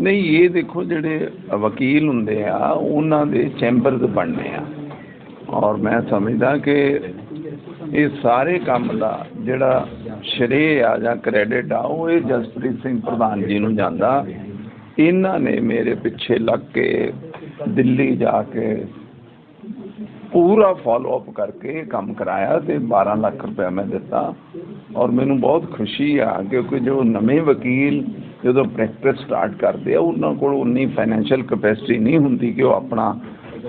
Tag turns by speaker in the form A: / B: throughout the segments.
A: ਨਹੀਂ
B: ਇਹ ਦੇਖੋ ਜਿਹੜੇ ਵਕੀਲ ਹੁੰਦੇ ਆ, ਉਹਨਾਂ ਦੇ ਚੈਂਬਰਸ ਬਣਨੇ ਆ। ਔਰ ਮੈਂ ਸਮਝਦਾ ਕਿ ਇਹ ਸਾਰੇ ਕੰਮ ਦਾ ਜਿਹੜਾ ਸ਼੍ਰੇ ਆ ਜਾਂ ਕ੍ਰੈਡਿਟ ਆ, ਉਹ ਇਹ ਜਸਪ੍ਰੀਤ ਸਿੰਘ ਪ੍ਰਧਾਨ ਜੀ ਨੂੰ ਜਾਂਦਾ। ਇਹਨਾਂ ਨੇ ਮੇਰੇ ਪਿੱਛੇ ਲੱਗ ਕੇ ਦਿੱਲੀ ਜਾ ਕੇ ਪੂਰਾ ਫਾਲੋ ਅਪ ਕਰਕੇ ਕੰਮ ਕਰਾਇਆ ਤੇ 12 ਲੱਖ ਰੁਪਏ ਮੈਂ ਦਿੱਤਾ। ਔਰ ਮੈਨੂੰ ਬਹੁਤ ਖੁਸ਼ੀ ਆ, ਕਿਉਂਕਿ ਜੋ ਨਵੇਂ ਵਕੀਲ ਜਦੋਂ ਪ੍ਰੈਕਟਿਸ ਸਟਾਰਟ ਕਰਦੇ ਆ, ਉਹਨਾਂ ਕੋਲ ਉਨੀ ਫਾਈਨੈਂਸ਼ੀਅਲ ਕਪੈਸਿਟੀ ਨਹੀਂ ਹੁੰਦੀ ਕਿ ਉਹ ਆਪਣਾ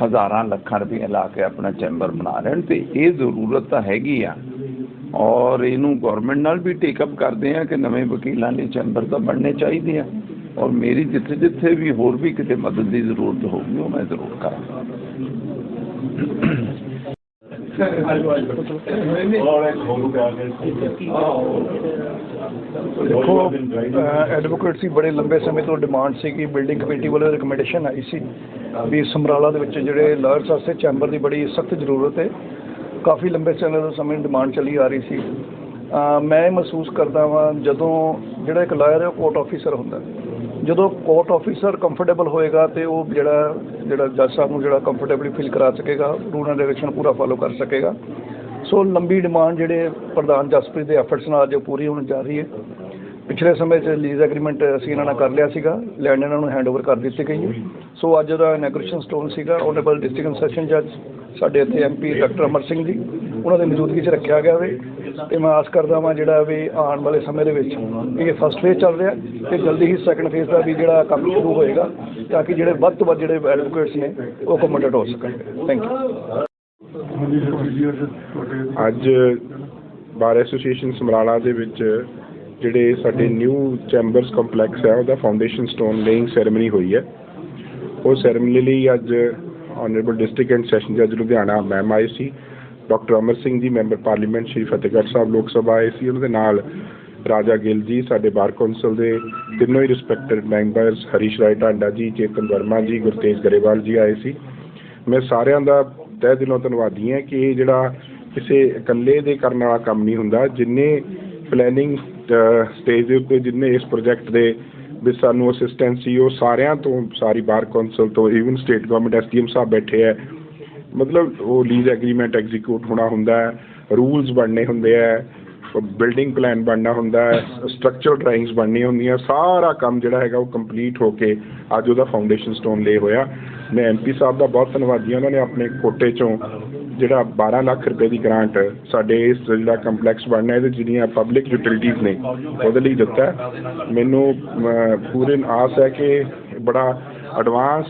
B: ਹਜ਼ਾਰਾਂ ਲੱਖਾਂ ਰੁਪਏ ਲਾ ਕੇ ਆਪਣਾ ਚੈਂਬਰ ਬਣਾ ਲੈਣ, ਤੇ ਇਹ ਜ਼ਰੂਰਤ ਤਾਂ ਹੈਗੀ ਆ। ਔਰ ਇਹਨੂੰ ਗਵਰਨਮੈਂਟ ਨਾਲ ਵੀ ਟੇਕ ਅਪ ਕਰਦੇ ਆ ਕਿ ਨਵੇਂ ਵਕੀਲਾਂ ਲਈ ਚੈਂਬਰ ਤਾਂ ਬਣਨੇ ਚਾਹੀਦੇ ਆ। ਔਰ ਮੇਰੀ ਜਿੱਥੇ ਜਿੱਥੇ ਵੀ ਹੋਰ ਵੀ ਕਿਤੇ ਮਦਦ ਦੀ ਜ਼ਰੂਰਤ ਹੋਊਗੀ, ਉਹ ਮੈਂ ਜ਼ਰੂਰ ਕਰਾਂਗਾ।
C: ਦੇਖੋ ਐਡਵੋਕੇਟ ਸੀ ਬੜੇ ਲੰਬੇ ਸਮੇਂ ਤੋਂ ਡਿਮਾਂਡ ਸੀ ਕਿ ਬਿਲਡਿੰਗ ਕਮੇਟੀ ਵੱਲੋਂ ਰਿਕਮੈਂਡੇਸ਼ਨ ਆਈ ਸੀ ਵੀ ਸਮਰਾਲਾ ਦੇ ਵਿੱਚ ਜਿਹੜੇ ਲਾਇਰਸ ਵਾਸਤੇ ਚੈਂਬਰ ਦੀ ਬੜੀ ਸਖਤ ਜ਼ਰੂਰਤ ਹੈ, ਕਾਫੀ ਲੰਬੇ ਸਮੇਂ ਤੋਂ ਸਮੇਂ ਡਿਮਾਂਡ ਚੱਲੀ ਆ ਰਹੀ ਸੀ। ਮੈਂ ਇਹ ਮਹਿਸੂਸ ਕਰਦਾ ਵਾਂ ਜਦੋਂ ਜਿਹੜਾ ਇੱਕ ਲਾਇਰ ਹੈ ਉਹ ਕੋਰਟ ਆਫੀਸਰ ਹੁੰਦਾ ਜਦੋਂ ਕੋਰਟ ਆਫੀਸਰ ਕੰਫਰਟੇਬਲ ਹੋਏਗਾ ਤੇ ਉਹ ਜਿਹੜਾ ਜਿਹੜਾ ਜੱਜ ਸਾਹਿਬ ਨੂੰ ਜਿਹੜਾ ਕੰਫਰਟੇਬਲੀ ਫੀਲ ਕਰਾ ਸਕੇਗਾ ਰੂਲ ਐਂਡ ਰੈਗੂਲੇਸ਼ਨ ਪੂਰਾ ਫਾਲੋ ਕਰ ਸਕੇਗਾ। ਸੋ ਲੰਬੀ ਡਿਮਾਂਡ ਜਿਹੜੇ ਪ੍ਰਧਾਨ ਜਸਪ੍ਰੀਤ ਦੇ ਐਫਰਟਸ ਨਾਲ ਅੱਜ ਉਹ ਪੂਰੀ ਹੋਣ ਜਾ ਰਹੀ ਹੈ। ਪਿਛਲੇ ਸਮੇਂ 'ਚ ਲੀਜ਼ ਐਗਰੀਮੈਂਟ ਅਸੀਂ ਇਹਨਾਂ ਨਾਲ ਕਰ ਲਿਆ ਸੀਗਾ ਲੈਂਡ ਇਹਨਾਂ ਨੂੰ ਹੈਂਡਓਵਰ ਕਰ ਦਿੱਤੀ ਗਈ ਹੈ। ਸੋ ਅੱਜ ਦਾ ਇਨੈਗ੍ਰੇਸ਼ਨ ਸਟੋਨ ਸੀਗਾ ਆਨਰੇਬਲ ਡਿਸਟ੍ਰਿਕਟ ਸੈਸ਼ਨ ਜੱਜ ਸਾਡੇ ਇੱਥੇ ਐਮਪੀ ਡਾਕਟਰ ਅਮਰ ਸਿੰਘ ਜੀ। ਉਹਨਾਂ ਦੀ ਮੌਜੂਦਗੀ 'ਚ ਰੱਖਿਆ ਗਿਆ ਵੇ। ਤੇ ਮੈਂ ਆਸ ਕਰਦਾ ਵਾਂ ਜਿਹੜਾ ਵੀ ਆਉਣ ਵਾਲੇ ਸਮੇਂ ਦੇ ਵਿੱਚ ਇਹ ਫਸਟ ਫੇਜ਼ ਚੱਲ ਰਿਹਾ ਤੇ ਜਲਦੀ ਹੀ ਸੈਕੰਡ ਫੇਜ਼ ਦਾ ਵੀ ਜਿਹੜਾ ਕੰਮ ਸ਼ੁਰੂ ਹੋਏਗਾ ਤਾਂ ਕਿ ਜਿਹੜੇ ਵੱਧ ਤੋਂ ਵੱਧ ਜਿਹੜੇ ਐਡਵੋਕੇਟਸ ਨੇ ਉਹ ਅਕੋਮੋਡੇਟ ਹੋ ਸਕਣ। ਥੈਂਕ ਯੂ
D: ਅੱਜ ਬਾਰ ਐਸੋਸੀਏਸ਼ਨ ਸਮਰਾਲਾ ਦੇ ਵਿੱਚ ਜਿਹੜੇ ਸਾਡੇ ਨਿਊ ਚੈਂਬਰਸ ਕੰਪਲੈਕਸ ਹੈ, ਉਹਦਾ ਫਾਊਂਡੇਸ਼ਨ ਸਟੋਨ ਲੇਇੰਗ ਸੈਰੇਮਨੀ ਹੋਈ ਹੈ। ਉਹ ਸੈਰੇਮਨੀ ਲਈ ਅੱਜ ਆਨਰੇਬਲ ਡਿਸਟ੍ਰਿਕਟ ਐਂਡ ਸੈਸ਼ਨ ਜੱਜ ਲੁਧਿਆਣਾ ਮੈਮ ਆਏ ਸੀ। Doctor Amar Singh ji, member parliament Shri Fatehgarh Sahib Lok Sabha ਆਏ ਸੀ। ਉਹਨਾਂ ਦੇ ਨਾਲ ਰਾਜਾ ਗਿੱਲ ਜੀ, ਸਾਡੇ ਬਾਰ ਕੌਂਸਲ ਦੇ ਤਿੰਨੋਂ ਹੀ ਰਿਸਪੈਕਟਡ ਮੈਂਬਰਸ ਹਰੀਸ਼ ਰਾਏ ਢਾਂਡਾ ਜੀ, ਚੇਤਨ ਵਰਮਾ ਜੀ, ਗੁਰਤੇਜ ਗਰੇਵਾਲ ਜੀ ਆਏ ਸੀ। ਮੈਂ ਸਾਰਿਆਂ ਦਾ ਤਹਿ ਦਿਲੋਂ ਧੰਨਵਾਦੀ ਹਾਂ ਕਿ ਇਹ ਜਿਹੜਾ ਕਿਸੇ ਇਕੱਲੇ ਦੇ ਕਰਨ ਵਾਲਾ ਕੰਮ ਨਹੀਂ ਹੁੰਦਾ, ਜਿੰਨੇ ਪਲੈਨਿੰਗ ਸਟੇਜ ਦੇ ਉੱਤੇ ਜਿੰਨੇ ਇਸ ਪ੍ਰੋਜੈਕਟ ਦੇ ਵੀ ਸਾਨੂੰ ਅਸਿਸਟੈਂਸ ਸੀ, ਉਹ ਸਾਰਿਆਂ ਤੋਂ, ਸਾਰੀ ਬਾਰ ਕੌਂਸਲ ਤੋਂ ਈਵਨ ਸਟੇਟ ਗਵਰਨਮੈਂਟ ਐਸਡੀਐਮ ਸਾਹਿਬ ਬੈਠੇ ਹੈ ਮਤਲਬ ਉਹ ਲੀਜ਼ ਐਗਰੀਮੈਂਟ ਐਗਜ਼ੀਕਿਊਟ ਹੋਣਾ ਹੁੰਦਾ ਹੈ ਰੂਲਸ ਬਣਨੇ ਹੁੰਦੇ ਹੈ ਬਿਲਡਿੰਗ ਪਲਾਨ ਬਣਨਾ ਹੁੰਦਾ ਹੈ ਸਟਰਕਚਰ ਡਰਾਇੰਗਸ ਬਣਨੀ ਹੁੰਦੀਆਂ ਸਾਰਾ ਕੰਮ ਜਿਹੜਾ ਹੈਗਾ ਉਹ ਕੰਪਲੀਟ ਹੋ ਕੇ ਅੱਜ ਉਹਦਾ ਫਾਊਂਡੇਸ਼ਨ ਸਟੋਨ ਲੇ ਹੋਇਆ। ਮੈਂ ਐਮਪੀ ਸਾਹਿਬ ਦਾ ਬਹੁਤ ਧੰਨਵਾਦੀ ਹਾਂ ਉਹਨਾਂ ਨੇ ਆਪਣੇ ਕੋਟੇ ਚੋਂ ਜਿਹੜਾ 12 ਲੱਖ ਰੁਪਏ ਦੀ ਗ੍ਰਾਂਟ ਸਾਡੇ ਇਸ ਜਿਹੜਾ ਕੰਪਲੈਕਸ ਬਣਨਾ ਇਹਦੇ ਜਿਹੜੀਆਂ ਪਬਲਿਕ ਯੂਟਿਲਿਟੀਜ਼ ਨੇ ਉਹਦੇ ਲਈ ਦਿੱਤਾ ਮੈਨੂੰ ਅਮ, ਪੂਰੇ ਆਸ ਹੈ ਕਿ ਬੜਾ ਐਡਵਾਂਸ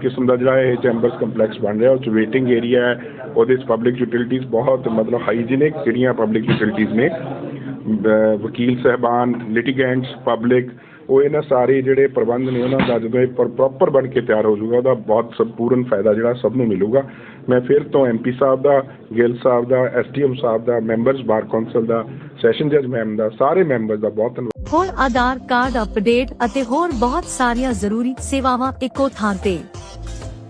D: ਕਿਸਮ ਦਾ ਜਿਹੜਾ ਇਹ ਚੈਂਬਰਸ ਕੰਪਲੈਕਸ ਬਣ ਰਿਹਾ, ਉਹ ਚ ਵੇਟਿੰਗ ਏਰੀਆ ਹੈ, ਉਹਦੇ ਚ ਪਬਲਿਕ ਯੂਟਿਲਿਟੀਜ਼ ਬਹੁਤ ਮਤਲਬ ਹਾਈਜੀਨਿਕ ਜਿਹੜੀਆਂ ਪਬਲਿਕ ਯੂਟਿਲਿਟੀਜ਼ ਨੇ ਵਕੀਲ ਸਹਿਬਾਨ ਲਿਟੀਗੈਂਟਸ ਪਬਲਿਕ ਉਹ ਇਹਨਾਂ ਸਾਰੇ ਜਿਹੜੇ ਪ੍ਰਬੰਧ ਨੇ ਉਹਨਾਂ ਦਾ ਜਦੋਂ ਇਹ ਪ੍ਰੋਪਰ ਬਣ ਕੇ ਤਿਆਰ ਹੋ ਜਾਊਗਾ, ਉਹਦਾ ਬਹੁਤ ਸੰਪੂਰਨ ਫਾਇਦਾ ਜਿਹੜਾ ਸਭ ਨੂੰ ਮਿਲੂਗਾ। ਮੈਂ ਫਿਰ ਤੋਂ ਐਮਪੀ ਸਾਹਿਬ ਦਾ, ਗਿੱਲ ਸਾਹਿਬ ਦਾ ਐਸਟੀਐਮ ਸਾਹਿਬ ਦਾ ਮੈਂਬਰਸ ਬਾਰ ਕੌਂਸਲ ਦਾ ਸੈਸ਼ਨ ਜੱਜ ਮੈਮ ਦਾ, ਸਾਰੇ ਮੈਂਬਰ ਦਾ ਬਹੁਤ ਧੰਨਵਾਦ।
E: ਹੋਰ ਆਧਾਰ ਕਾਰਡ ਅਪਡੇਟ ਅਤੇ ਹੋਰ ਬਹੁਤ ਸਾਰੀਆਂ ਜ਼ਰੂਰੀ ਸੇਵਾਵਾਂ ਇੱਕੋ ਥਾਂ ਤੇ।